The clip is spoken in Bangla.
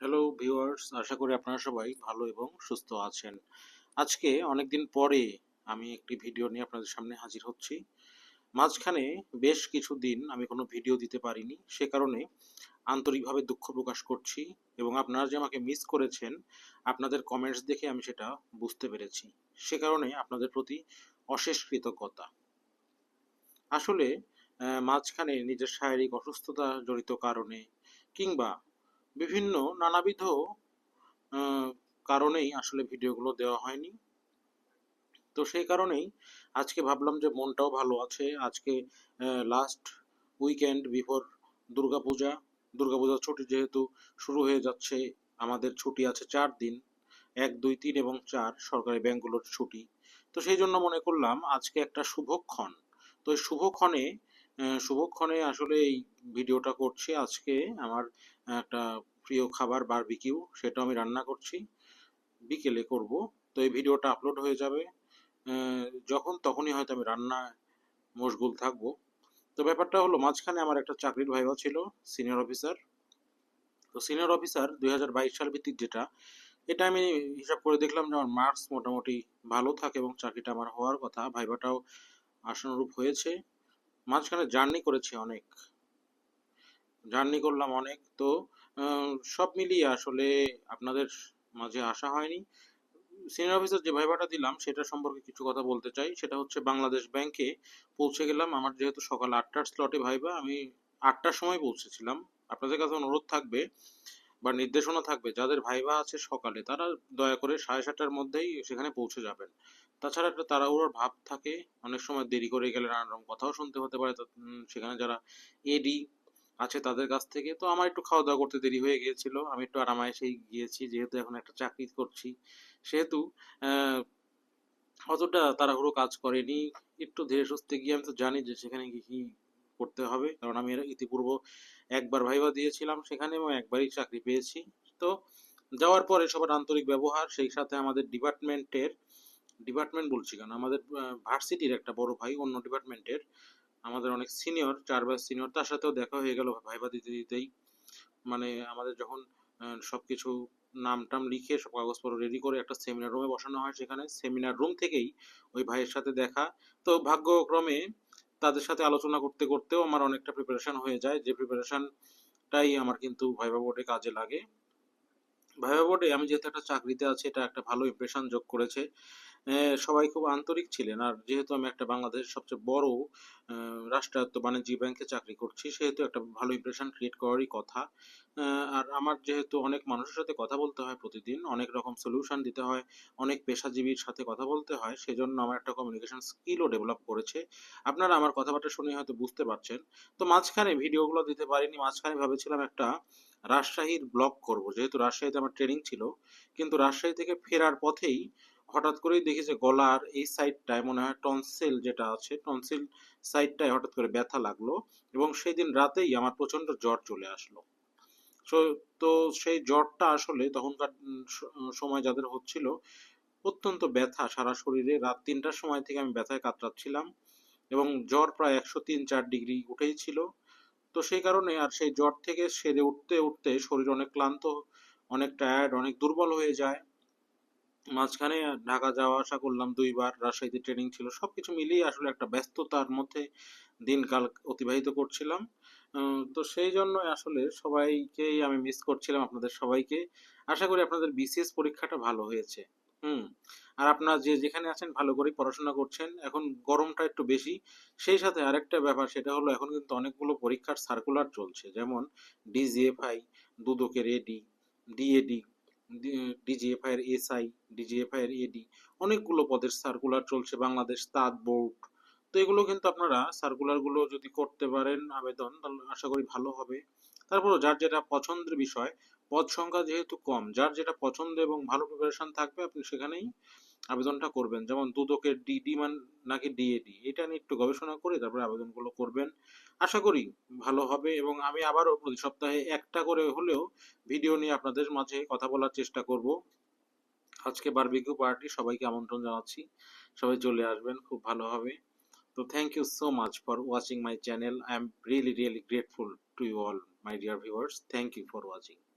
হ্যালো ভিউয়ার্স আশা করি আপনারা সবাই ভালো এবং সুস্থ আছেন। আজকে অনেকদিন পরে আমি একটি ভিডিও নিয়ে আপনাদের সামনে হাজির হচ্ছি। মাঝখানে বেশ কিছু দিন আমি কোনো ভিডিও দিতে পারিনি, সে কারণে আন্তরিকভাবে দুঃখ প্রকাশ করছি এবং আপনারা যে আমাকে মিস করেছেন, আপনাদের কমেন্টস দেখে আমি সেটা বুঝতে পেরেছি। সে কারণে আপনাদের প্রতি অশেষ কৃতজ্ঞতা। আসলে মাঝখানে নিজের শারীরিক অসুস্থতা জড়িত কারণে কিংবা বিভিন্ন নানাবিধ কারণেই আসলে ভিডিওগুলো দেওয়া হয়নি। তো সেই কারণেই আজকে ভাবলাম যে মনটাও ভালো আছে। আজকে লাস্ট উইকেন্ড বিফোর দুর্গাপূজা দুর্গাপূজার ছুটি যেহেতু শুরু হয়ে যাচ্ছে, আমাদের ছুটি আছে চার দিন, এক, দুই, তিন এবং চার সরকারি ব্যাংকগুলোর ছুটি। তো সেই জন্য মনে করলাম আজকে একটা শুভক্ষণ। তো এই শুভক্ষণে শুভক্ষণে আসলে এই ভিডিওটা করছি আজকে। আমার একটা প্রিয় খাবার বারবিকিউ সেটা আমি রান্না করছি। বিকেলে করব। তো এই ভিডিওটা আপলোড হয়ে যাবে। যখন তখনই হয়তো আমি রান্না মশগুল থাকব। তো ব্যাপারটা হলো, মাঝখানে আমার একটা চাকরির ভাইবা ছিল সিনিয়র অফিসার তো সিনিয়র অফিসার দুই সাল ভিত্তিক যেটা, এটা আমি হিসাব করে দেখলাম যে আমার মার্কস মোটামুটি ভালো থাকে এবং চাকরিটা আমার হওয়ার কথা। ভাইবাটাও আশানুরূপ হয়েছে। মাঝখানে জার্নি করেছি অনেক। জার্নি করলাম অনেক, তো সব মিলিয়ে আসলে আপনাদের মাঝে আসা হয়নি। সিনিয়র অফিসার যে ভাইভাটা দিলাম সেটা সম্পর্কে কিছু কথা বলতে চাই। সেটা হচ্ছে বাংলাদেশ ব্যাংকে পৌঁছে গেলাম। আমার যেহেতু সকাল আটটার স্লটে ভাইবা, আমি আটটার সময় পৌঁছেছিলাম। আপনাদের কাছে অনুরোধ থাকবে বা নির্দেশনা থাকবে, যাদের ভাইবা আছে সকালে, তারা দয়া করে সাড়ে সাতটার মধ্যেই সেখানে পৌঁছে যাবেন। তাছাড়া একটা তাড়াহুড়োর ভাব থাকে। অনেক সময় দেরি করে গেলে নানান রকম কথাও শুনতে হতে পারে। সেখানে যারা এডি আছে তাদের কাছ থেকে। তো আমার একটু খাওয়া দাওয়া করতে দেরি হয়ে গিয়েছিল। আমি একটু আরামায়েশেই গিয়েছি। যেহেতু এখন একটা চাকরি করছি। সেহেতু অতটা তাড়াহুড়ো কাজ করেনি। একটু ধীরে সুস্থে গিয়ে আমি তো জানি যে সেখানে কি কি করতে হবে। কারণ আমি ইতিপূর্ব একবার ভাইবা দিয়েছিলাম। সেখানে এবং একবারই চাকরি পেয়েছি। তো, যাওয়ার পরে সবার আন্তরিক ব্যবহার, সেই সাথে আমাদের ডিপার্টমেন্টের ডিপার্টমেন্ট বলছি কেন আমাদের ভার্সিটির একটা বড় ভাই অন্য ডিপার্টমেন্টের আমাদের অনেক সিনিয়র চার ব্যাচ সিনিয়র তার সাথেও দেখা হয়ে গেল ভাইবা দিতে দিতেই মানে আমাদের যখন আহ, সবকিছু নাম টাম লিখে সব কাগজপত্র রেডি করে একটা সেমিনার রুমে বসানো হয় সেখানে সেমিনার রুম থেকেই ওই ভাইয়ের সাথে দেখা। তো ভাগ্যক্রমে তাদের সাথে আলোচনা করতে করতেও আমার অনেকটা প্রিপারেশন হয়ে যায়। যে প্রিপারেশনটাই আমার কিন্তু ভাইবা বোর্ডে কাজে লাগে। ভাইবা বোর্ডে আমি যেহেতু একটা চাকরিতে আছি এটা একটা ভালো ইমপ্রেশন যোগ করেছে। সবাই খুব আন্তরিক ছিলেন। আর যেহেতু আমি একটা বাংলাদেশের সবচেয়ে বড় রাষ্ট্রায়ত্ত বাণিজ্যিক ব্যাংকে চাকরি করছি, সেহেতু একটা ভালো ইমপ্রেশন ক্রিয়েট করারই কথা। আর আমার যেহেতু অনেক মানুষের সাথে কথা বলতে হয় প্রতিদিন, অনেক রকম সলিউশন দিতে হয়, অনেক পেশাজীবীর সাথে কথা বলতে হয়, সেজন্য আমার একটা কমিউনিকেশন স্কিলও ডেভেলপ করেছে। আপনারা আমার কথাবার্তা শুনে হয়তো বুঝতে পারছেন। তো মাঝখানে ভিডিওগুলো দিতে পারিনি, মাঝখানে ভেবেছিলাম একটা রাজশাহীর ব্লগ করব। যেহেতু রাজশাহীতে আমার ট্রেনিং ছিল, কিন্তু রাজশাহী থেকে ফেরার পথেই হঠাৎ করেই দেখি যে গলার এই সাইডটায় মনে হয় টনসিল যেটা আছে টনসিল সাইডটায় হঠাৎ করে ব্যথা লাগল এবং সেই দিন রাতেই আমার প্রচণ্ড জ্বর চলে আসলো। তো সেই জ্বরটা আসলে তখনকার সময় যাদের হচ্ছিল, অত্যন্ত ব্যথা সারা শরীরে। রাত তিনটার সময় থেকে আমি ব্যথায় কাতরাচ্ছিলাম এবং জ্বর প্রায় একশো তিন চার ডিগ্রি উঠেই ছিল। তো সেই কারণে আর সেই জ্বর থেকে সেরে উঠতে উঠতে শরীর অনেক ক্লান্ত, অনেক টায়ার্ড অনেক দুর্বল হয়ে যায়। মাঝখানে ঢাকা যাওয়া আসা করলাম দুইবার, রাজশাহীতে ট্রেনিং ছিল, সবকিছু মিলিয়ে আসলে একটা ব্যস্ততার মধ্যে দিনকাল অতিবাহিত করছিলাম। তো সেই জন্য আসলে সবাইকেই আমি মিস করছিলাম, আপনাদের সবাইকে। আশা করি আপনাদের বিসিএস পরীক্ষাটা ভালো হয়েছে। হুম, আর আপনারা যে যেখানে আছেন ভালো করে পড়াশোনা করছেন। এখন গরমটা একটু বেশি। সেই সাথে আরেকটা ব্যাপার, সেটা হলো এখন কিন্তু অনেকগুলো পরীক্ষার সার্কুলার চলছে। যেমন ডিজিএফআই দুদকের এডি ডিএডি ডিজিএফআই এর এসআই ডিজিএফআই এর এডি অনেকগুলো পদের সার্কুলার চলছে বাংলাদেশ তাঁত বোর্ড। তো এগুলো কিন্তু আপনারা সার্কুলারগুলো যদি করতে পারেন আবেদন, তাহলে আশা করি ভালো হবে। তারপরও যার যেটা পছন্দের বিষয়, পদ সংখ্যা যেহেতু কম, যার যেটা পছন্দ এবং ভালো প্রিপারেশন থাকবে, আপনি সেখানেই আবেদনটা করবেন। যেমন দুদকের ডিডি মান নাকি ডিএডি এটা নিয়ে একটু গবেষণা করে তারপরে আবেদনগুলো করবেন। আশা করি ভালো হবে এবং আমি আবারও প্রতি সপ্তাহে একটা করে হলেও ভিডিও নিয়ে আপনাদের মাঝে কথা বলার চেষ্টা করব। আজকে বারবিকিউ পার্টি সবাইকে আমন্ত্রণ জানাচ্ছি। সবাই চলে আসবেন, খুব ভালো হবে। তো thank you so much for watching my channel I am really really grateful to you all my dear viewers thank you for watching